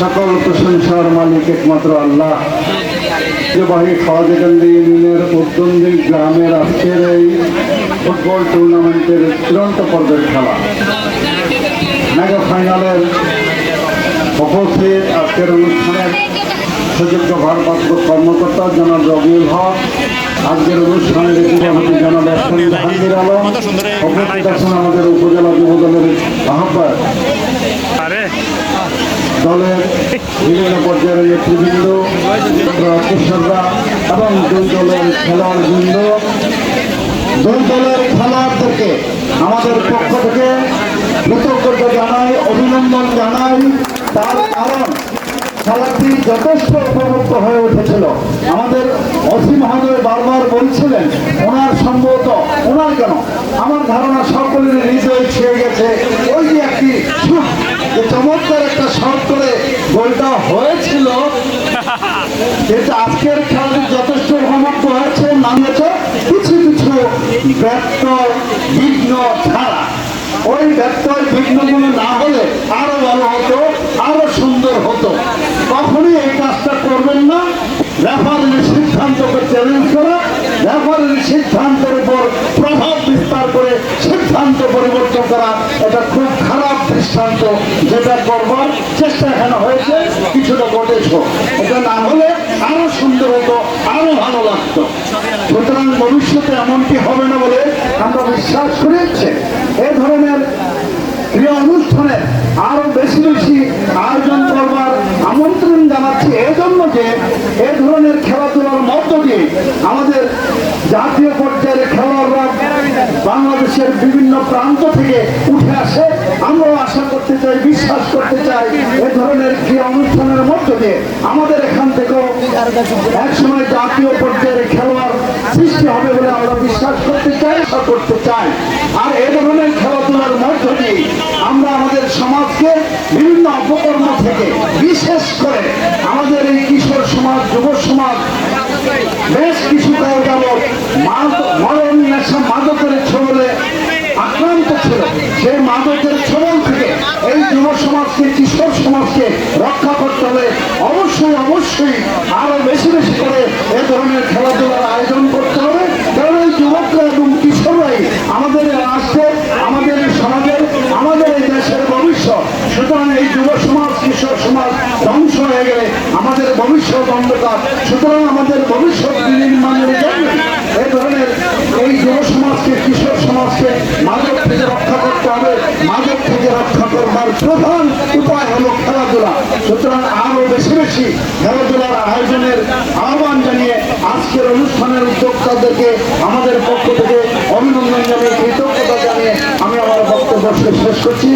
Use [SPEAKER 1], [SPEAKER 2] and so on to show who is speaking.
[SPEAKER 1] সকল প্রশংসার মালিক একমাত্র আল্লাহ। ঐতিহ্যবাহী খাওয়াজাকান্দি ইউনিয়নের উদ্যমী গ্রামের আজকের এই ফুটবল টুর্নামেন্টের চূড়ান্ত পর্বের খেলা। মেগা ফাইনালের উপস্থিত আজকের অনুষ্ঠানের সুযোগ্য ভারপ্রাপ্ত কর্মকর্তা জনাব রবিউল হক, আজকের অনুষ্ঠানের সভাপতি জনাব আলম আমাদের উপজেলা যুব আহ্বায়ক। দলের বিভিন্ন পর্যায়ের নেতৃবৃন্দ অফিসাররা এবং দুই দলের খেলোয়াড়বৃন্দ। দুই দলের খেলোয়াড়দেরকে আমাদের পক্ষ থেকে কৃতজ্ঞতা জানাই, অভিনন্দন জানাই। তার কারণ, খেলাটি যথেষ্ট উপভোগ্য হয়ে উঠেছিল। আমাদের অসীম মহোদয় বারবার বলছিলেন, ওনার সম্ভবত, ওনার কেন? আমার ধারণা সকলের হৃদয় ছেয়ে গেছে। ওই একটি চমৎকার একটা শট করে গোলটা হয়েছিল, কিন্তু আজকের খেলাটি যথেষ্ট উপভোগ্য হয়েছে নামিয়েছে কিছু কিছু ব্যত্যয় বিঘ্ন ছাড়া। ওই ব্যত্যয় বিঘ্নগুলো না হলে আরও ভালো হতো, আরও সুন্দর হতো। কখনই এই কাজটা করবেন না। রেফারির সিদ্ধান্তকে চ্যালেঞ্জ করা, রেফারির সিদ্ধান্তের উপর প্রভাব বিস্তার করে সিদ্ধান্ত পরিবর্তন করা, এটা খুব দৃষ্টান্ত যেটা করবার চেষ্টা এখানে হয়েছে, কিছুটা ঘটেছে। এটা না হলে আরও সুন্দর হতো, আরও ভালো লাগতো। সুতরাং ভবিষ্যতে এমনটি হবে না বলে আমরা বিশ্বাস করেছে। এ ধরনের প্রিয় অনুষ্ঠানে আরও বেশি বেশি আয়োজন করবার আমন্ত্রণ জানাচ্ছি। এই জন্য যে এ ধরনের খেলাধুলার আমাদের জাতীয় পর্যায়ের খেলোয়াড়রা বাংলাদেশের বিভিন্ন প্রান্ত থেকে উঠে আসে। আমরাও আশা করতে চাই, বিশ্বাস করতে চাই, এ ধরনের ক্রীড়া অনুষ্ঠানের মধ্য দিয়ে আমাদের এখান থেকেও একসময় জাতীয় পর্যায়ের খেলোয়াড় সৃষ্টি হবে বলে আমরা বিশ্বাস করতে চাই, আশা করতে চাই। আর এ ধরনের খেলাধুলার মধ্য দিয়ে আমরা আমাদের সমাজকে বিভিন্ন অপকর্ম থেকে, বিশেষ করে আমাদের এই কিশোর সমাজ, যুব সমাজ বেশ কিছু রক্ষা করতে হলে অবশ্যই অবশ্যই আরও বেশি বেশি করে এ ধরনের খেলাধুলার আয়োজন করতে হবে। কারণ এই যুবকরা এবং কিশোররাই আমাদের রাষ্ট্রের আমাদের সমাজের আমাদের এই দেশের ভবিষ্যৎ। সুতরাং এই যুব সমাজ কিশোর সমাজ হয়ে গেলে আমাদের ভবিষ্যৎ অন্ধকার, সুতরাং আমাদের ভবিষ্যৎ নির্মাণের জন্য এই ধরনের এই যুব সমাজকে কিশোর সমাজকে মাদক থেকে রক্ষা করতে হবে। মাদক থেকে রক্ষা করবার প্রধান উপায় হলো খেলাধুলা। সুতরাং আরও বেশি বেশি খেলাধুলার আয়োজনের আহ্বান জানিয়ে আজকের অনুষ্ঠানের উদ্যোক্তাদেরকে আমাদের পক্ষ থেকে অভিনন্দন জানিয়ে কৃতজ্ঞতা জানিয়ে আমি আমার বক্তব্য শেষ করছি।